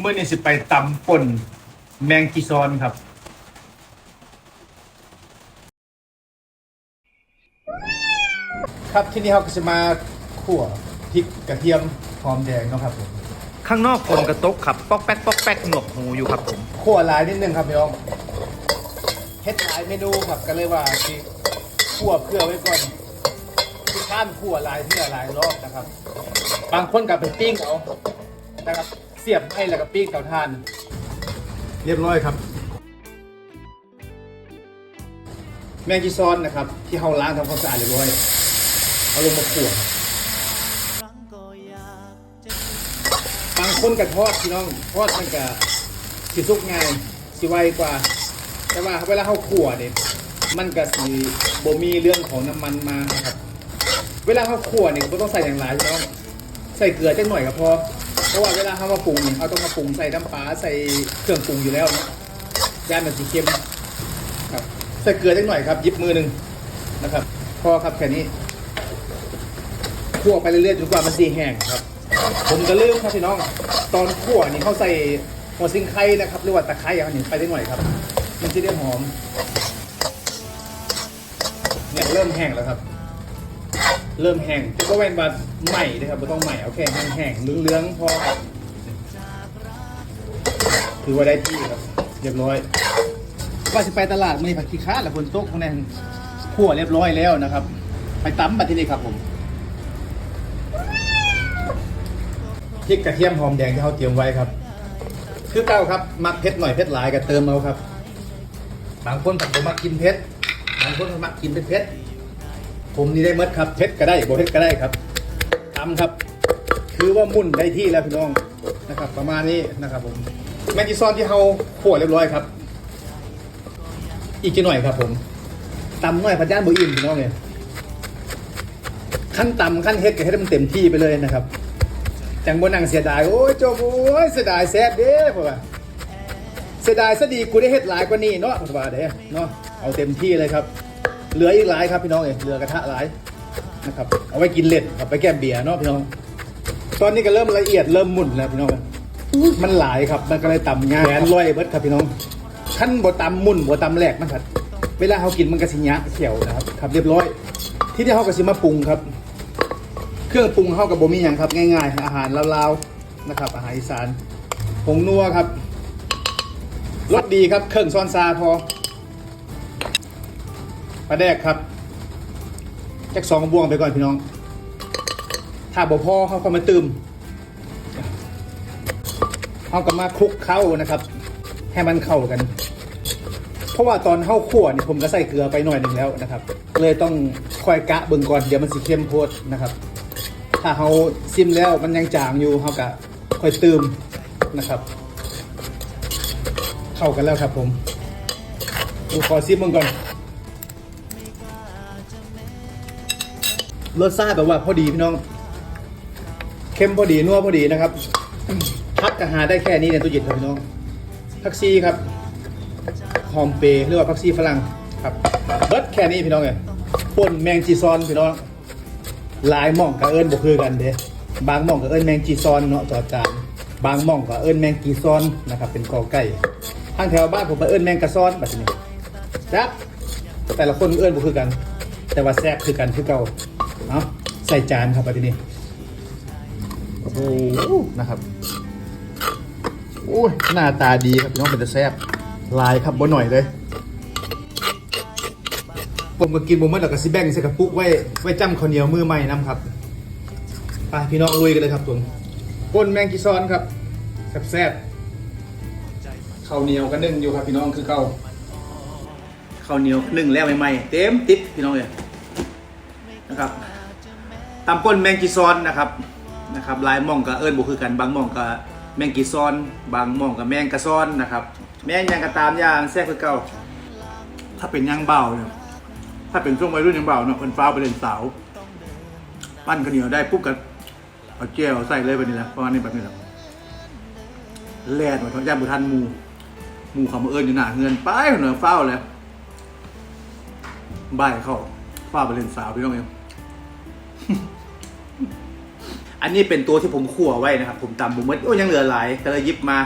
เมื่อนี้สิไปตำป่นแมงกีซอนครับ ครับที่นี่เขาก็จะมาขั่วพริกกระเทียมหอมแดงเนาะครับผมข้างนอกคนกระตกขับป๊อกแป๊กป๊อกแป๊กหนวกหูอยู่ครับผมขั่วหลายนิดนึงครับพี่น้องเฮ็ดหลายเมนูครับก็เลยว่าสิขั่วเพื่อไว้ก่อนที่ข้ามขั่วหลายเพื่อหลายรอบนะครับ บางคนกับไปปิ้งเอานะครับเสียบให้แล้วก็ปิ้งเตาถ่าน เรียบร้อยครับ แมงจีซอนนะครับ ที่เขาล้างทำความสะอาดเรียบร้อยเอาลงมาขั่วบางคนกับทอดพี่น้องทอดมันก็สิสุกง่ายสิไวกว่า แต่ว่าเวลาเขาขั่วเนี่ยมันก็สิบ่มีเรื่องของน้ำมันมานะครับ เวลาเขาขั่วเนี่ยก็บ่ต้องใส่อย่างไรพี่น้องใส่เกลือจังหน่อยก็พอ เพราะว่าเวลาเขามาปรุงเนี่ยเขาต้องมาปรุงใส่น้ำปลาใส่เครื่องปรุงอยู่แล้วเนาะย่านมันสีเค็มครับใส่เกลือจังหน่อยครับยิบมือหนึ่งนะครับ พอครับแค่นี้คั่วไปเรื่อยๆจนกว่ามันสีแห้งครับ ผมก็ลืมครับพี่น้อง ตอนคั่วนี่เขาใส่หัวซิงไคนะครับหรือว่าตะไคร้อย่างนี้ไปได้หน่อยครับ มันจะได้หอมเนี่ยเริ่มแห้งแล้วครับ เริ่มแห้งแต่ก็แว่นบาใหม่นะครับไม่ต้องใหม่เอาแค่แห้งๆเหลืองๆพอถือว่าได้ที่ครับเรียบร้อยว่าจะไปตลาดมีผักขี้ค้าและคนโต๊ะข้างในขั่วเรียบร้อยแล้วนะครับ ไปตำบัดที่นี่ครับผมพริกกระเทียมหอมแดงที่เขาเตรียมไว้ครับ คือเก้าครับมักเผ็ดหน่อยเผ็ดหลายก็เติมเอาครับ บางคนผมมักกินเผ็ดบางคนก็มักกินเผ็ด ผมนี่ได้เมดครับเพชรก็ได้โบเพชรก็ได้ครับตำครับ คือว่ามุ่นได้ที่แล้วพี่น้องนะครับ ประมาณนี้นะครับ ผมแมงจีซอนที่เขาขั่วเรียบร้อยครับ อีกกี่หน่อยครับ ผมตำหน่อยพันย่านบุอิ่มพี่น้องเนี่ยขั้นต่ำขั้นเฮ็ดก็ให้มันเต็มที่ไปเลยนะครับจังบนนังเสียดายโอ้ยโจมโอ้ยเสียดายแซ่บเด้ผมว่าเสียดายซะดีกูได้เฮ็ดหลายกว่านี้เนาะผมว่าเด้เนาะเอาเต็มที่เลยครับ เหลืออีกหลายครับพี่น้องเอ๋ยเหลือกระทะหลายนะครับ เอาไว้กินเล่นครับไปแก้เบียร์เนาะพี่น้อง ตอนนี้ก็เริ่มละเอียดเริ่มหมุนแล้วพี่น้อง มันหลายครับ มันก็เลยตำง่ายแหวนร้อยเบิดครับพี่น้องขั้นบ่ตำมุนบ่ตำแหลกมันครับ เวลาเขากินมันก็สิยะเขียวนะครับครับเรียบร้อย ที่ที่เขาก็สิมาปรุงครับ เครื่องปรุงเขากับบมีอย่างครับ ง่าย ๆ อาหารลาวๆนะครับ อาหารอีสานผงนัวครับรสดีครับเครื่องซ้อนซาพอ ปลาแดกครับจักสองบวงไปก่อนพี่น้อง ถ้าบ่พอเขาก็มาตืมเขาก็มาคลุกเข้านะครับ ให้มันเข้ากัน เพราะว่าตอนเข้าขั่วนี่ผมก็ใส่เกลือไปหน่อยหนึ่งแล้วนะครับ เลยต้องคอยกะเบิ่งก่อนเดี๋ยวมันสิเข้มโพดนะครับ ถ้าเขาซิมแล้วมันยังจางอยู่เขาก็ค่อยตืมนะครับ เข้ากันแล้วครับผมดูขอซิมมึงก่อน รสชาติแบบว่าพอดีพี่น้อง เค็มพอดีนัวพอดีนะครับพักอาหาได้แค่นี้ในตู้เย็นครับพี่น้องพักซีครับหอมเปย์หรือว่าพักซีฝรั่งครับเบิร์ดแค่นี้พี่น้องเลยป่นแมงจีซอนพี่น้องลายม่องกับเอิญบ่คือกันเด้บางม่องกับเอิญแมงจีซอนเนาะจอจานบางม่องกับเอิญแมงกีซอนนะครับเป็นกอไก่ทางแถวบ้านผมกับเอิญแมงกระซอนแบบนี้จับแต่ละคนเอิญบ่คือกัน แต่ว่าแซ่บคือกันคือเก่า เอาใส่จานครับทีนี้โอ้โหนะครับโอ้ยหน้าตาดีครับพี่น้องเป็นจะแซ่บลายครับบ่หน่อยเลยผมก็กินบ่หมดแล้วก็สิแบ่งใส่กระปุกไว้ไว้จ้ำข้าวเหนียวมือใหม่นํครับไปพี่น้องลุยกันเลยครับทุนก้นแมงกีซอนครับแซ่บๆข้าวเหนียวกันนึ่งอยู่ครับพี่น้องคือเก่าข้าวเหนียวนึ่งแล้วใหม่ๆเต็มติ๊บพี่น้องเลยนะครับ ตำก้นแมงกีซอนนะครับนะครับลายม่องกับเอิญบุคือกันบางม่องกับแมงกีซอน บางม่องกับแมงกระซอนนะครับ แมงยังกระตามยางแซ่บคือเก่าถ้าเป็นยังเบาเนี่ยถ้าเป็นช่วงวัยรุ่นยังเบาเนาะเป็นฟ้าวไปเล่นสาวปั้นข้าวเหนียวได้ปุ๊บกับเอาเจียวใส่เลยแบบนี้นะประมาณนี้แบบนี้นะแล่นมาทางย่านบุทันหมูหมูเขามาเอิญอยู่หน้าเงินไปเหนือเฝ้าแล้วบ่ายเขาฟ้าไปเล่นสาวพี่น้องเอง อันนี้เป็นตัวที่ผมขั่วไว้นะครับ ผมตำผมว่าโอ้ยังเหลือหลายก็เลยยิบมา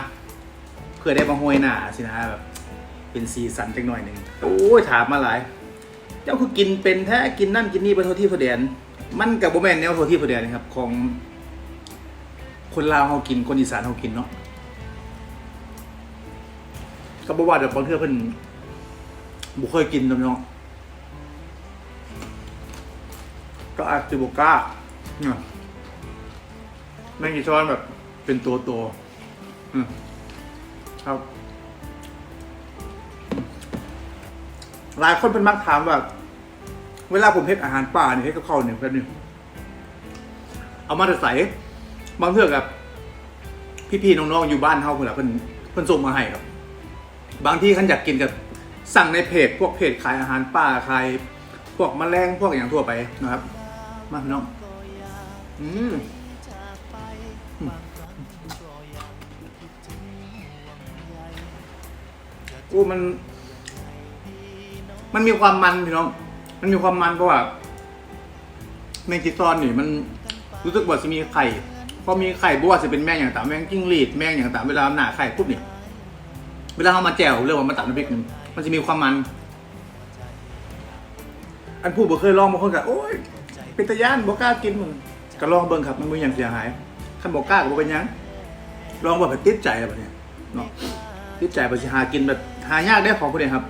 เพื่อได้มาห้อยหน้าสินะแบบเป็นสีสันจังหน่อยหนึ่งโอ้ยถามมาหลาย เจ้าคือกินเป็นแท้กินนั่นกินนี่ไปทั่วที่ทั่วแดน มันกับโบแมนแนวทั่วที่ทั่วแดนนะครับ ของ คนลาวเขากินคนอีสานเขากินเนาะก็บอกว่าเดี๋ยวบางเทื่อเพิ่นบุเคยกินตำเนาะก็อาจจะบุกล้าเนี่ย แม่กี่ช้อนแบบเป็นตัวตัวๆครับ หลายคนเป็นมักถามว่า เวลาผมเฮ็ดอาหารป่าเนี่ยเฮ็ดกับข้าวเนี่ยแป๊บนึงเอามาแต่ใส่บางเทื่อกับ พี่ๆน้องๆอยู่บ้านเฮาเพิ่นล่ะเพิ่นเพิ่นส่งมาให้ครับ บางที่ขันอยากกินกับสั่งในเพจ พวกเพจขายอาหารป่าขายพวกแมลงพวกอย่างทั่วไปนะครับ มาน้อง อืม อืมโอ้มัน มันมีความมันพี่น้อง มันมีความมันเพราะว่าแมงจีซอนนี่มันรู้สึกว่าจะมีไข่พอมีไข่บัวจะเป็นแมงอย่างต่างแมงจิ้งรีดแมงอย่างต่างเวลาหนาไข่ปุ๊บเนี่ย เวลาเอามาแจวเรียกว่ามาตัดน้ำพริกนึงมันจะมีความมัน อันผู้บ่เคยลองบางคนก็โอ้ยเป็นตะย่านบ่กล้ากินมึงก็ลองเบิ่งครับมันมืออย่างเสียหาย คันบ่กล้าก็บ่เป็นหยังลองว่าแบบติดใจแบบเนี้ยเนาะติดใจบ่สิหากินแบบหายากได้ของพวกนี้ครับ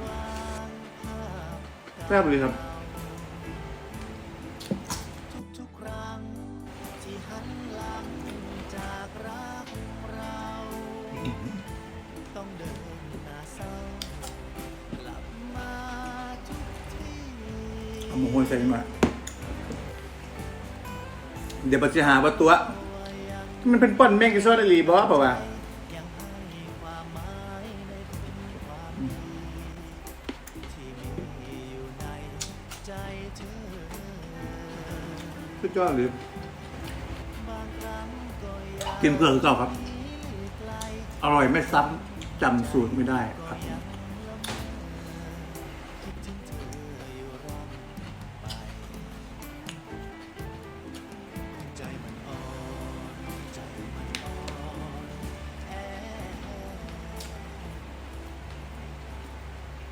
แซ่บเลยครับเอาหมูหอยใส่มาเดี๋ยวปัจจหาว่าตัว มันเป็นป้อนแมงกิซอดอลีบอสเปล่าวะสุดยอดเลยกินเพื่อคือเก่าครับ อร่อยไม่ซ้ำจำสูตรไม่ได้ครับ